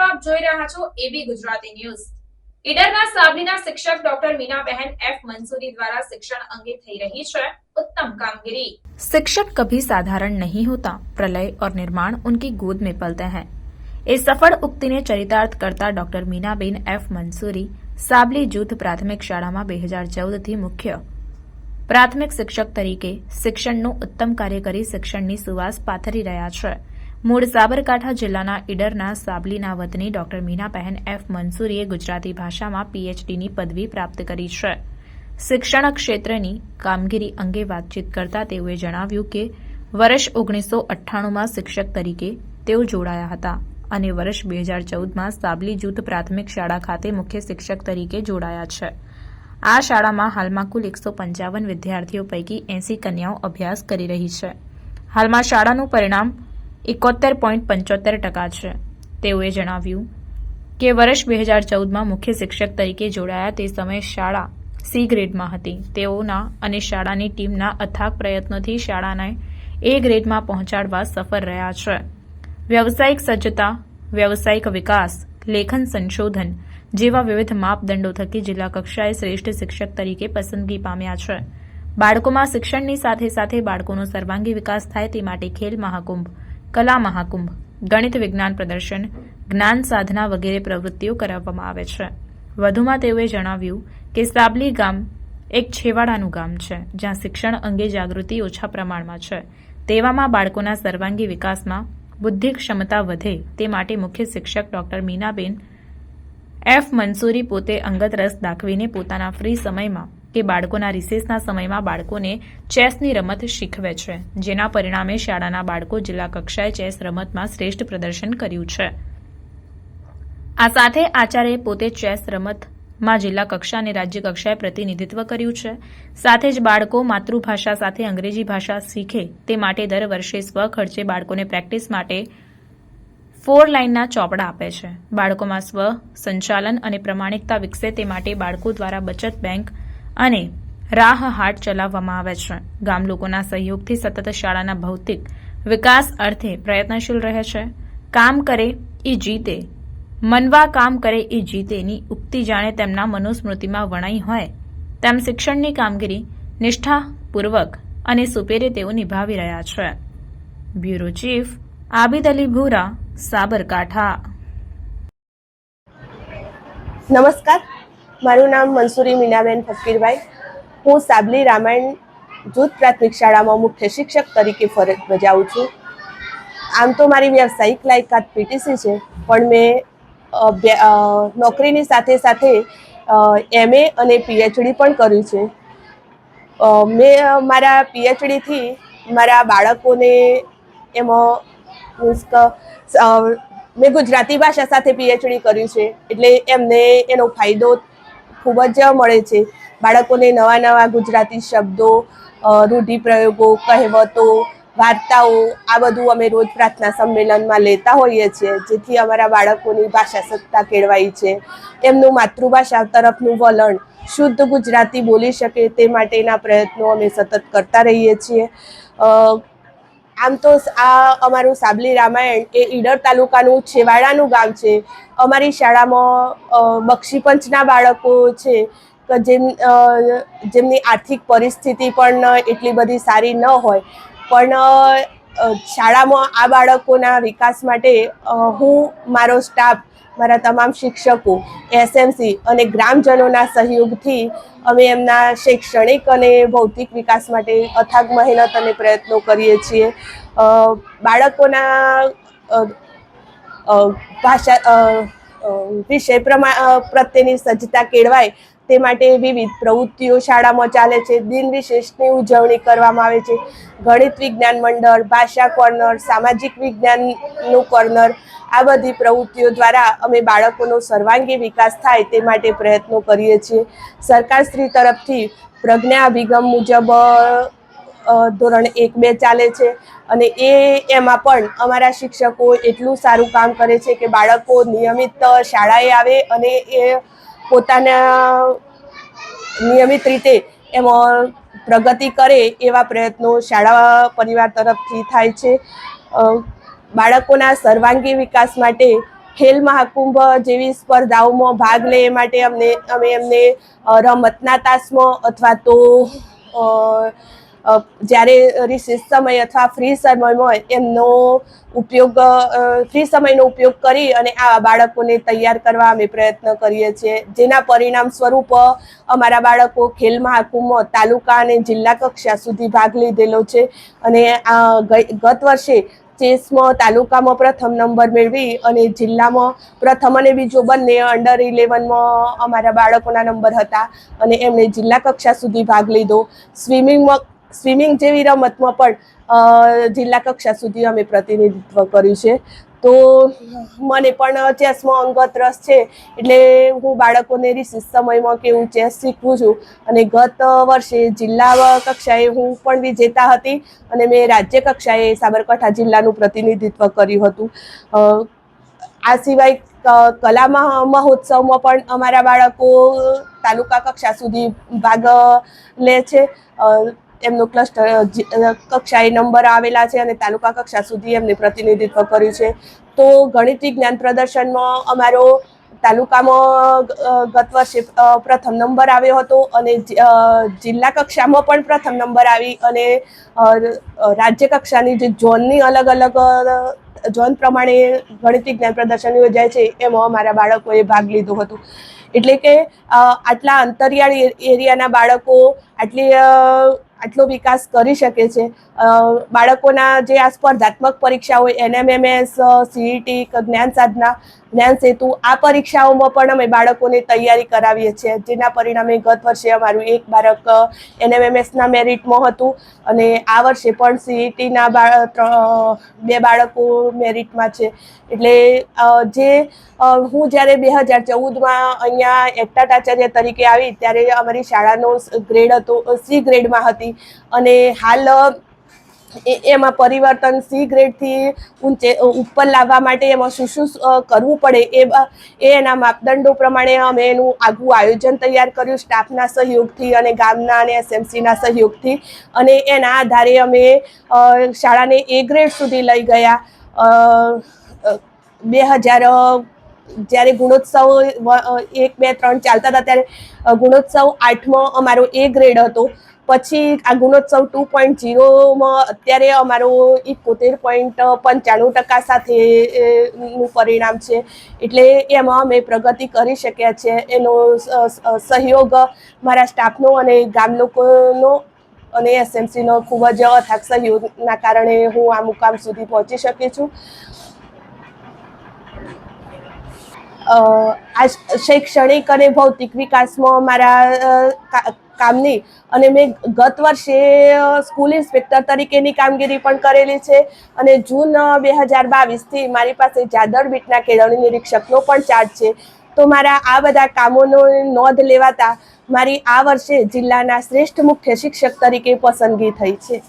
મિત્રો આપ જોઈ રહ્યા છો એબી ગુજરાતી ન્યૂઝ ઈડરના સાવલીના શિક્ષક ડોક્ટર મીનાબહેન એફ મંસૂરી દ્વારા શિક્ષણ અંગે થઈ રહી છે उत्तम कामगिरी शिक्षक कभी साधारण नहीं होता प्रलय और निर्माण उनकी गोद में पलते हैं इस सफल उक्ति ने चरितार्थ करता ડોક્ટર મીનાબેન એફ મંસૂરી સાબલી જૂથ પ્રાથમિક શાળામાં બે હજાર ચૌદથી મુખ્ય પ્રાથમિક શિક્ષક તરીકે શિક્ષણનું ઉત્તમ કાર્ય કરી શિક્ષણની સુવાસ પાથરી રહ્યા છે મૂળ સાબરકાંઠા જિલ્લાના ઈડરના સાબલીના વતની ડોક્ટર મીનાબહેન એફ મંસૂરીએ ગુજરાતી ભાષામાં પીએચડીની પદવી પ્રાપ્ત કરી છે. શિક્ષણ ક્ષેત્રની કામગીરી અંગે વાતચીત કરતા તેઓએ જણાવ્યું કે, વર્ષ ઓગણીસો અઠ્ઠાણુંમાં શિક્ષક તરીકે તેઓ જોડાયા હતા અને વર્ષ બે હજાર ચૌદમાં સાબલી જૂથ પ્રાથમિક શાળા ખાતે મુખ્ય શિક્ષક તરીકે જોડાયા છે. આ શાળામાં હાલમાં કુલ એકસો પંચાવન વિદ્યાર્થીઓ પૈકી એસી કન્યાઓ અભ્યાસ કરી રહી છે. હાલમાં શાળાનું પરિણામ એકોતેર પોઈન્ટ પંચોતેર ટકા છે. તેઓએ જણાવ્યું કે વર્ષ બે હજાર ચૌદમાં મુખ્ય શિક્ષક તરીકે જોડાયા તે સમયે શાળા સી ગ્રેડમાં હતી. તેઓના અને શાળાની ટીમના અથાગ પ્રયત્નોથી શાળાને એ ગ્રેડમાં પહોંચાડવા સફળ રહ્યા છે. વ્યવસાયિક સજ્જતા, વ્યવસાયિક વિકાસ, લેખન સંશોધન જેવા વિવિધ માપદંડો થકી જિલ્લા કક્ષાએ શ્રેષ્ઠ શિક્ષક તરીકે પસંદગી પામ્યા છે. બાળકોમાં શિક્ષણની સાથે સાથે બાળકોનો સર્વાંગી વિકાસ થાય તે માટે ખેલ મહાકુંભ કલા મહાકુંભ, ગણિત વિજ્ઞાન પ્રદર્શન, જ્ઞાન સાધના વગેરે પ્રવૃત્તિઓ કરાવવામાં આવે છે. વધુમાં તેઓએ જણાવ્યું કે સાબલી ગામ એક છેવાડાનું ગામ છે, જ્યાં શિક્ષણ અંગે જાગૃતિ ઓછા પ્રમાણમાં છે. તેવામાં બાળકોના સર્વાંગી વિકાસમાં બુદ્ધિ ક્ષમતા વધે તે માટે મુખ્ય શિક્ષક ડોક્ટર મીનાબેન એફ મંસૂરી પોતે અંગત રસ દાખવીને પોતાના ફ્રી સમયમાં કે બાળકોના રિસેસના સમયમાં બાળકોને ચેસની રમત શીખવે છે, જેના પરિણામે શાળાના બાળકો જિલ્લા કક્ષાએ ચેસ રમતમાં શ્રેષ્ઠ પ્રદર્શન કર્યું છે. આ સાથે આચાર્યએ પોતે ચેસ રમતમાં જિલ્લા કક્ષા અને રાજ્ય કક્ષાએ પ્રતિનિધિત્વ કર્યું છે. સાથે જ બાળકો માતૃભાષા સાથે અંગ્રેજી ભાષા શીખે તે માટે દર વર્ષે સ્વખર્ચે બાળકોને પ્રેક્ટિસ માટે ફોર લાઇનના ચોપડા આપે છે. બાળકોમાં સ્વ સંચાલન અને પ્રમાણિકતા વિકસે તે માટે બાળકો દ્વારા બચત બેંક અને રાહ હાટ ચલાવવામાં આવે છે. ગામ લોકોના સહયોગથી સતત શાળાના ભૌતિક વિકાસ અર્થે પ્રયત્નશીલ રહે છે. કામ કરે એ જીતે. મનવા કામ કરે એ જીતેની ઉક્તિ જાણે તેમના મનુસ્મૃતિમાં વણાઈ હોય. તેમ શિક્ષણની કામગીરી નિષ્ઠાપૂર્વક અને સુપેરે તેઓ નિભાવી રહ્યા છે. બ્યુરો ચીફ આબિદ અલી ભૂરા, સાબરકાંઠા. નમસ્કાર. મારું નામ મનસુરી મીનાબેન ફકીરભાઈ. હું સાબલી રામાયણ જૂથ પ્રાથમિક શાળામાં મુખ્ય શિક્ષક તરીકે ફરજ બજાવું છું. આમ તો મારી વ્યવસાયિક લાયકાત પીટીસી છે, પણ મેં નોકરીની સાથે સાથે એમએ અને પીએચડી પણ કર્યું છે. મેં મારા પીએચડીથી મારા બાળકોને એમાં મીન્સ મેં ગુજરાતી ભાષા સાથે પીએચડી કર્યું છે, એટલે એમને એનો ફાયદો ખૂબ જ મળે છે. બાળકોને નવા નવા ગુજરાતી શબ્દો રૂઢિપ્રયોગો, કહેવતો, વાર્તાઓ આ બધું અમે રોજ પ્રાર્થના સંમેલનમાં લેતા હોઈએ છીએ, જેથી અમારા બાળકોની ભાષા સત્તા કેળવાય છે. એમનું માતૃભાષા તરફનું વલણ શુદ્ધ ગુજરાતી બોલી શકે તે માટેના પ્રયત્નો અમે સતત કરતા રહીએ છીએ. આમ તો આ અમારું સાબલી રામાયણ એ ઈડર તાલુકાનું છેવાડાનું ગામ છે. અમારી શાળામાં બક્ષીપંચના બાળકો છે. જેમ જેમની આર્થિક પરિસ્થિતિ પણ એટલી બધી સારી ન હોય. પણ શાળામાં આ બાળકોના વિકાસ માટે હું, મારો સ્ટાફ મારા તમામ શિક્ષકો એસએમસી અને ગ્રામજનોના સહયોગથી અમે એમના શૈક્ષણિક અને ભૌતિક વિકાસ માટે અથાગ મહેનત અને પ્રયત્નો કરીએ છીએ. બાળકોના ભાષા વિષય પ્રમાણ પ્રત્યેની સજ્જતા કેળવાય તે માટે વિવિધ પ્રવૃત્તિઓ શાળામાં ચાલે છે. દિન વિશેષની ઉજવણી કરવામાં આવે છે. ગણિત વિજ્ઞાન મંડળ, ભાષા કોર્નર, સામાજિક વિજ્ઞાનનું કોર્નર આ બધી પ્રવૃત્તિઓ દ્વારા અમે બાળકોનો સર્વાંગી વિકાસ થાય તે માટે પ્રયત્નો કરીએ છીએ. સરકારશ્રી તરફથી પ્રજ્ઞા અભિગમ મુજબ ધોરણ એક બે ચાલે છે અને એ એમાં પણ અમારા શિક્ષકો એટલું સારું કામ કરે છે કે બાળકો નિયમિત શાળાએ આવે અને એ પોતાના નિયમિત રીતે એમાં પ્રગતિ કરે એવા પ્રયત્નો શાળા પરિવાર તરફથી થાય છે. બાળકોના સર્વાંગી વિકાસ માટે ખેલ મહાકુંભ જેવી સ્પર્ધાઓમાં ભાગ લે એ માટે અમને, અમે એમને રમતના તાસમાં અથવા તો જ્યારે રિસેસ સમય અથવા ફ્રી સમયમાં એમનો ઉપયોગ ફ્રી સમયનો ઉપયોગ કરી અને આ બાળકોને તૈયાર કરવા અમે પ્રયત્ન કરીએ છીએ. જેના પરિણામ સ્વરૂપ, અમારા બાળકો ખેલ મહાકુંભમાં તાલુકા અને જિલ્લા કક્ષા સુધી ભાગ લીધેલો છે. અને આ ગત વર્ષે ચેસમાં તાલુકામાં પ્રથમ નંબર મેળવી અને જિલ્લામાં પ્રથમ અને બીજો બંને અંડર ઇલેવનમાં અમારા બાળકોના નંબર હતા અને એમણે જિલ્લા કક્ષા સુધી ભાગ લીધો. સ્વિમિંગમાં, સ્વિમિંગ જેવી રમતમાં પણ જિલ્લા કક્ષા સુધી અમે પ્રતિનિધિત્વ કર્યું છે. તો મને પણ ચેસમાં અંગત રસ છે. એટલે હું બાળકોને રિસીસ સમયમાં કેવું ચેસ શીખવું છું. અને ગત વર્ષે જિલ્લા કક્ષાએ હું પણ વિજેતા હતી અને મેં રાજ્ય કક્ષાએ સાબરકાંઠા જિલ્લાનું પ્રતિનિધિત્વ કર્યું હતું. આ સિવાય કલા મહ- મહોત્સવમાં પણ અમારા બાળકો તાલુકા કક્ષા સુધી ભાગ લે છે. એમનું ક્લસ્ટર કક્ષાએ નંબર આવેલા છે અને તાલુકા કક્ષા સુધી એમને પ્રતિનિધિત્વ કર્યું છે. તો ગણિત જ્ઞાન પ્રદર્શનમાં અમારો તાલુકામાં ગત વર્ષે પ્રથમ નંબર આવ્યો હતો અને જિલ્લા કક્ષામાં પણ પ્રથમ નંબર આવી અને રાજ્ય કક્ષાની જે ઝોનની અલગ અલગ ઝોન પ્રમાણે ગણિત જ્ઞાન પ્રદર્શન યોજાય છે એમાં અમારા બાળકોએ ભાગ લીધો હતો. એટલે કે આટલા અંતરિયાળ એરિયાના બાળકો આટલી આટલો વિકાસ કરી શકે છે. બાળકોના જે આ સ્પર્ધાત્મક પરીક્ષા હોય, એનએમએમએસ, સીઈટી, જ્ઞાન સાધના જ્ઞાન સેતુ, આ પરીક્ષાઓમાં પણ અમે બાળકોને તૈયારી કરાવીએ છીએ, જેના પરિણામે ગત વર્ષે અમારું એક બાળક એનએમએમએસના મેરિટમાં હતું અને આ વર્ષે પણ સીઈટીના બે બાળકો મેરિટમાં છે. એટલે જે હું જ્યારે બે હજાર ચૌદમાં અહીંયા એક્ટાટ આચાર્ય તરીકે આવી, ત્યારે અમારી શાળાનો ગ્રેડ હતો, સી ગ્રેડમાં હતી. અને હાલ એમાં પરિવર્તન સી ગ્રેડથી ઊંચે ઉપર લાવવા માટે એમાં શું શું કરવું પડે એ એના માપદંડો પ્રમાણે અમે એનું આગવું આયોજન તૈયાર કર્યું સ્ટાફના સહયોગથી અને ગામના અને એસએમસીના સહયોગથી. અને એના આધારે અમે શાળાને એ ગ્રેડ સુધી લઈ ગયા. બે હજાર જ્યારે ગુણોત્સવ એક, બે, ત્રણ ચાલતા હતા ત્યારે ગુણોત્સવ આઠમો અમારો એ ગ્રેડ હતો. પછી આ ગુણોત્સવ ટુ પોઈન્ટ ઝીરોમાં અત્યારે અમારો એકોતેર પોઈન્ટ પંચાણું ટકા સાથે નું પરિણામ છે. એટલે એમાં અમે પ્રગતિ કરી શક્યા છે. એનો સહયોગ મારા સ્ટાફનો અને ગામ લોકોનો અને એસએમસીનો ખૂબ જ અથાગ સહયોગના કારણે હું આ મુકામ સુધી પહોંચી શકી છું. આ શૈક્ષણિક અને ભૌતિક વિકાસમાં મારા કામની અને મેં ગત વર્ષે સ્કૂલ ઇન્સ્પેક્ટર તરીકેની કામગીરી પણ કરેલી છે અને જૂન બે હજાર બાવીસથી મારી પાસે જાદર બીટના કેળવણી નિરીક્ષકનો પણ ચાર્જ છે. તો મારા આ બધા કામોનો નોંધ લેવાતા મારી આ વર્ષે જિલ્લાના શ્રેષ્ઠ મુખ્ય શિક્ષક તરીકે પસંદગી થઈ છે.